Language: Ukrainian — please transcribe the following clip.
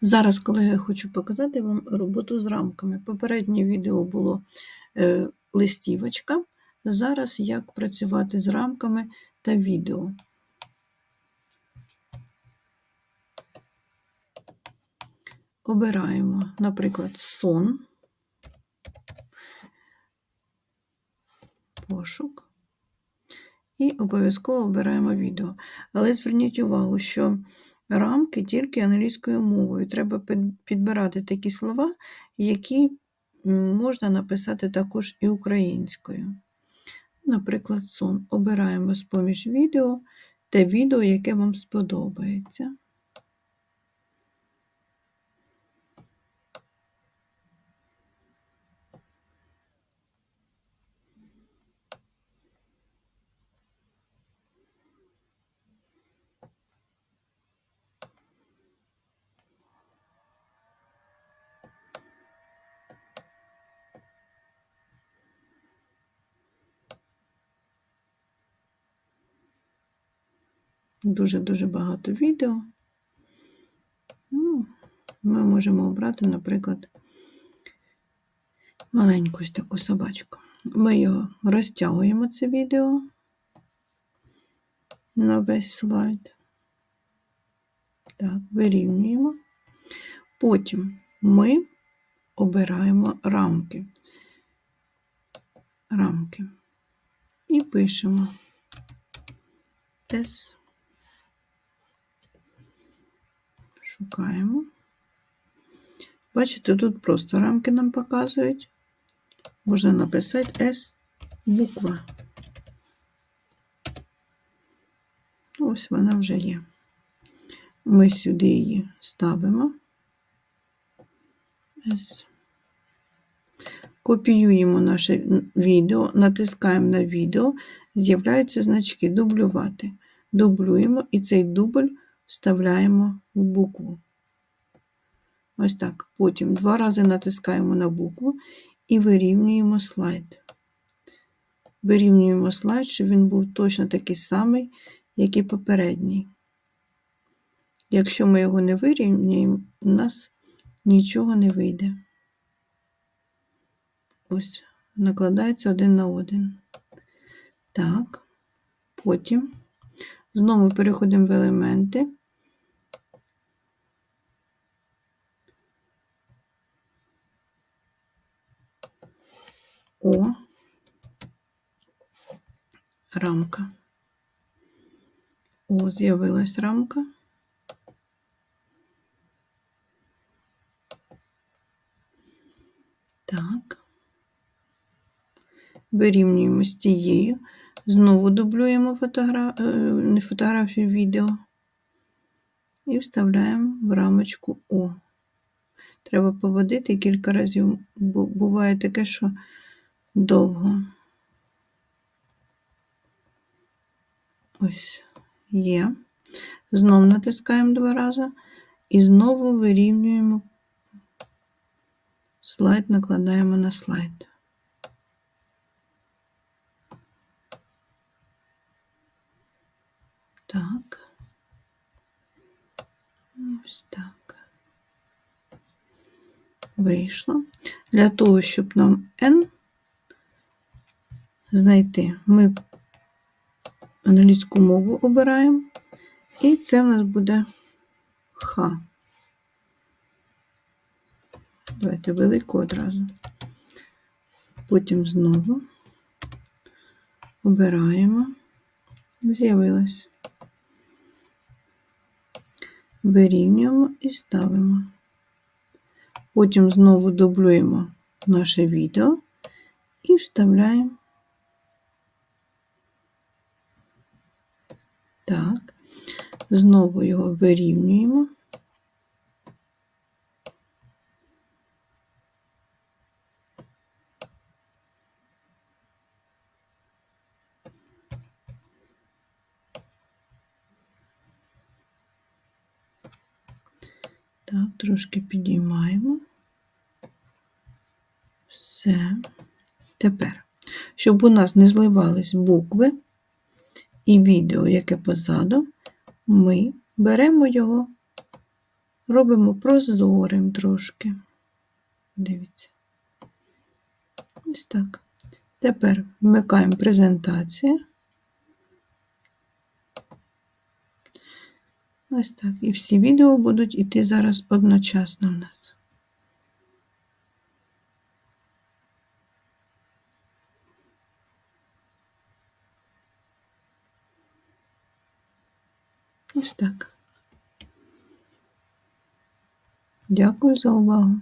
Зараз, колеги, я хочу показати вам роботу з рамками. Попереднє відео було е, листівочка. Зараз як працювати з рамками та відео. Обираємо, наприклад, сон, пошук. І обов'язково обираємо відео. Але зверніть увагу, що рамки тільки англійською мовою. Треба підбирати такі слова, які можна написати також і українською. Наприклад, сон. Обираємо з поміж відео те відео, яке вам сподобається. Дуже-дуже багато відео. Ну, Ми можемо обрати, наприклад, маленьку ось таку собачку. Ми його розтягуємо, це відео на весь слайд. Так, вирівнюємо. Потім ми обираємо рамки. Рамки. І пишемо S. Шукаємо. Бачите, тут просто рамки нам показують. Можна написати S буква. Ось вона вже є. Ми сюди її ставимо. S. Копіюємо наше відео, натискаємо на відео, з'являються значки дублювати. Дублюємо і цей дубль вставляємо в букву. Ось так. Потім два рази натискаємо на букву і вирівнюємо слайд. Вирівнюємо слайд, щоб він був точно такий самий, як і попередній. Якщо ми його не вирівнюємо, у нас нічого не вийде. Ось, накладається один на один. Так, потім знову переходимо в елементи. О, рамка. О, з'явилась рамка. Так. Вирівнюємо з тією, знову дублюємо фотогра... Е, не фотографію відео і вставляємо в рамочку О. Треба поводити кілька разів, буває таке, що довго. Ось є. Знову натискаємо два рази і знову вирівнюємо слайд, накладаємо на слайд. Так. Ось так. Вийшло. Для того, щоб нам N знайти. Ми англійську мову обираємо, і це в нас буде Х. Давайте велику одразу. Потім знову обираємо, з'явилось. Вирівнюємо і ставимо. Потім знову дублюємо наше відео і вставляємо Так, знову його вирівнюємо. Так, трошки підіймаємо. Все. Тепер, щоб у нас не зливались букви, і відео, яке позаду, ми беремо його робимо прозорим трошки. Дивіться. Ось так. Тепер вмикаємо презентацію. Ось так. І всі відео будуть іти зараз одночасно в нас. Ось так. Дякую за увагу.